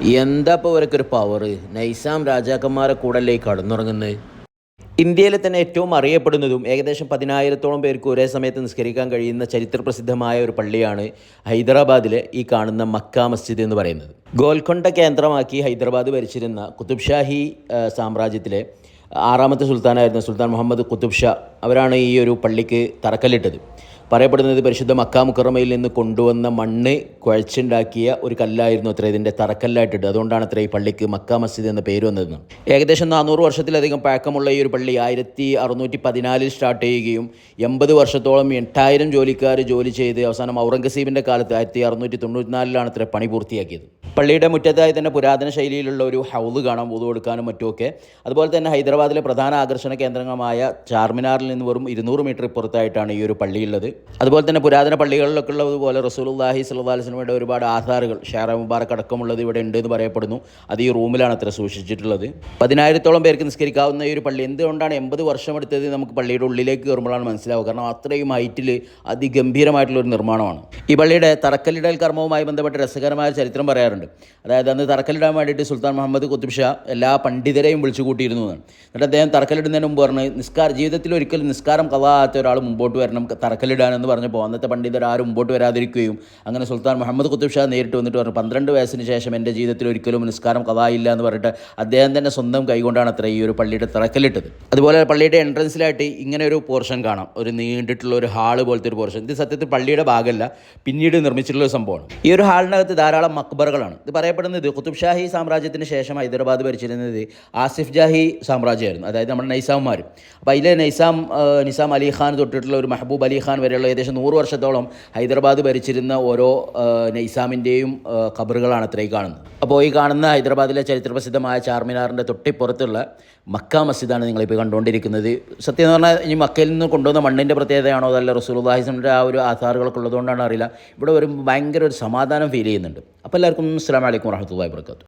എന്താ ഇപ്പോൾ ഇവർക്കൊരു പവർ നൈസാം രാജാക്കന്മാരെ കൂടല്ലേ കടന്നുറങ്ങുന്നത്? ഇന്ത്യയിലെ തന്നെ ഏറ്റവും അറിയപ്പെടുന്നതും ഏകദേശം പതിനായിരത്തോളം പേർക്ക് ഒരേ സമയത്ത് നിസ്കരിക്കാൻ കഴിയുന്ന ചരിത്രപ്രസിദ്ധമായ ഒരു പള്ളിയാണ് ഹൈദരാബാദിലെ ഈ കാണുന്ന മക്ക മസ്ജിദ് എന്ന് പറയുന്നത്. ഗോൽക്കൊണ്ട കേന്ദ്രമാക്കി ഹൈദരാബാദ് ഭരിച്ചിരുന്ന കുതുബ് ഷാഹി സാമ്രാജ്യത്തിലെ ആറാമത്തെ സുൽത്താനായിരുന്ന സുൽത്താൻ മുഹമ്മദ് കുതുബ് ഷാ അവരാണ് ഈ ഒരു പള്ളിക്ക് തറക്കല്ലിട്ടത്. പറയപ്പെടുന്നത് പരിശുദ്ധ മക്ക മുക്കറമയിൽ നിന്ന് കൊണ്ടുവന്ന മണ്ണ് കുഴച്ചുണ്ടാക്കിയ ഒരു കല്ലായിരുന്നു അത്ര. ഇതിന്റെ തറക്കല്ലായിട്ടിട്ട്. അതുകൊണ്ടാണ് അത്ര ഈ പള്ളിക്ക് മക്ക മസ്ജിദ് എന്ന പേര് വന്നതെന്ന് ഏകദേശം നാനൂറ് വർഷത്തിലധികം പഴക്കമുള്ള ഈ ഒരു പള്ളി ആയിരത്തി അറുന്നൂറ്റി പതിനാലിൽ സ്റ്റാർട്ട് ചെയ്യുകയും എൺപത് വർഷത്തോളം എട്ടായിരം ജോലിക്കാർ ജോലി ചെയ്ത് അവസാനം ഔറംഗസീബിന്റെ കാലത്ത് ആയിരത്തി അറുന്നൂറ്റി തൊണ്ണൂറ്റിനാലിലാണ് അത്ര പണി പൂർത്തിയാക്കിയത്. പള്ളിയുടെ മുറ്റത്തായി തന്നെ പുരാതന ശൈലിയിലുള്ള ഒരു ഹൗദ് കാണാം ഊതു കൊടുക്കാനും മറ്റുമൊക്കെ. അതുപോലെ തന്നെ ഹൈദരാബാദിലെ പ്രധാന ആകർഷണ കേന്ദ്രമായ ചാർമിനാറിൽ നിന്ന് വെറും ഇരുന്നൂറ് മീറ്റർ ഇപ്പുറത്തായിട്ടാണ് ഈ ഒരു പള്ളിയുള്ളത്. അതുപോലെ തന്നെ പുരാതന പള്ളികളിലൊക്കെ ഉള്ളതുപോലെ റസൂലുല്ലാഹി വസല്ലമയുടെ ഒരുപാട് ആധാറുകൾ ഷാറ മുബാറക് അടക്കമുള്ളത് ഇവിടെ ഉണ്ട് എന്ന് പറയപ്പെടുന്നു. അത് ഈ റൂമിലാണ് അത്ര സൂക്ഷിച്ചിട്ടുള്ളത്. പതിനായിരത്തോളം പേർക്ക് നിസ്കരിക്കാവുന്ന ഈ ഒരു പള്ളി എന്തുകൊണ്ടാണ് എൺപത് വർഷം എടുത്തത് നമുക്ക് പള്ളിയുടെ ഉള്ളിലേക്ക് കയറുമ്പോഴാണ് മനസ്സിലാവുക? കാരണം അത്രയും ഹൈറ്റിൽ അതിഗംഭീരമായിട്ടുള്ള ഒരു നിർമ്മാണമാണ്. ഈ പള്ളിയുടെ തറക്കല്ലിടൽ കർമ്മവുമായി ബന്ധപ്പെട്ട രസകരമായ ചരിത്രം പറയാറുണ്ട്. അതായത് അന്ന് തറക്കല്ലിടാൻ വേണ്ടിയിട്ട് സുൽത്താൻ മുഹമ്മദ് കുത്തുബ് ഷാ എല്ലാ പണ്ഡിതരെയും വിളിച്ചു കൂട്ടിയിരുന്നു എന്നാണ് എന്നിട്ട് അദ്ദേഹം തറക്കല്ലിടുന്നതിന് മുമ്പ് പറഞ്ഞ് നിസ്കാരം ജീവിതത്തിൽ ഒരിക്കലും നിസ്കാരം കഥാത്ത ഒരാൾ മുമ്പോട്ട് വരണം തറക്കല്ലിടാൻ എന്ന് പറഞ്ഞപ്പോൾ അന്നത്തെ പണ്ഡിതർ ആരും മുമ്പോട്ട് വരാതിരിക്കുകയും അങ്ങനെ സുൽത്താൻ മുഹമ്മദ് കുത്തുബ് ഷാ നേരിട്ട് വന്നിട്ട് പറഞ്ഞു പന്ത്രണ്ട് വയസ്സിന് ശേഷം എന്റെ ജീവിതത്തിൽ ഒരിക്കലും നിസ്കാരം കഥായില്ല എന്ന് പറഞ്ഞിട്ട് അദ്ദേഹം തന്നെ സ്വന്തം കൈകൊണ്ടാണ് അത്ര ഈ ഒരു പള്ളിയുടെ തറക്കല്ലിട്ടത്. അതുപോലെ പള്ളിയുടെ എൻട്രൻസിലായിട്ട് ഇങ്ങനെ ഒരു പോർഷൻ കാണാം. ഒരു നീണ്ടിട്ടുള്ള ഒരു ഹാൾ പോലത്തെ ഒരു പോർഷൻ. ഇത് സത്യത്തിൽ പള്ളിയുടെ ഭാഗമല്ല പിന്നീട് നിർമ്മിച്ചിട്ടുള്ള ഒരു സംഭവമാണ്. ഈ ഒരു ഹാളിനകത്ത് ധാരാളം മക്ബറുകളാണ്. ഇത് പറയപ്പെടുന്നത് കുത്തുബ് ഷാഹി സാമ്രാജ്യത്തിന് ശേഷം ഹൈദരാബാദ് ഭരിച്ചിരുന്നത് ആസിഫ് ജാഹി സാമ്രാജ്യമായിരുന്നു അതായത് നമ്മുടെ നൈസാമുമാരും. അപ്പോൾ അതിലെ നൈസാം നിസാം അലി ഖാൻ തൊട്ടിട്ടുള്ള ഒരു മെഹബൂബ് അലി ഖാൻ വരെയുള്ള ഏകദേശം നൂറ് വർഷത്തോളം ഹൈദരാബാദ് ഭരിച്ചിരുന്ന ഓരോ നൈസാമിന്റെയും ഖബറുകളാണ് അത്രയും കാണുന്നത്. അപ്പോൾ ഈ കാണുന്ന ഹൈദരാബാദിലെ ചരിത്രപ്രസിദ്ധമായ ചാർമിനാറിന്റെ തൊട്ടിപ്പുറത്തുള്ള മക്ക മസ്ജിദാണ് നിങ്ങളിപ്പോൾ കണ്ടുകൊണ്ടിരിക്കുന്നത്. സത്യം എന്ന് പറഞ്ഞാൽ ഇനി മക്കയിൽ നിന്ന് കൊണ്ടുവന്ന മണ്ണിന്റെ പ്രത്യേകതയാണോ അതല്ല റസൂൽഹിസിന്റെ ആ ഒരു ആധാറുകളൊക്കെ ഉള്ളതുകൊണ്ടാണ് അറിയില്ല. ഇവിടെ വരുമ്പോൾ ഭയങ്കര ഒരു സമാധാനം ഫീൽ ചെയ്യുന്നുണ്ട്. അപ്പോൾ എല്ലാവർക്കും അസ്സാം വലൈക്കും വാഹമത്തല്ലാ വർക്കാത്തു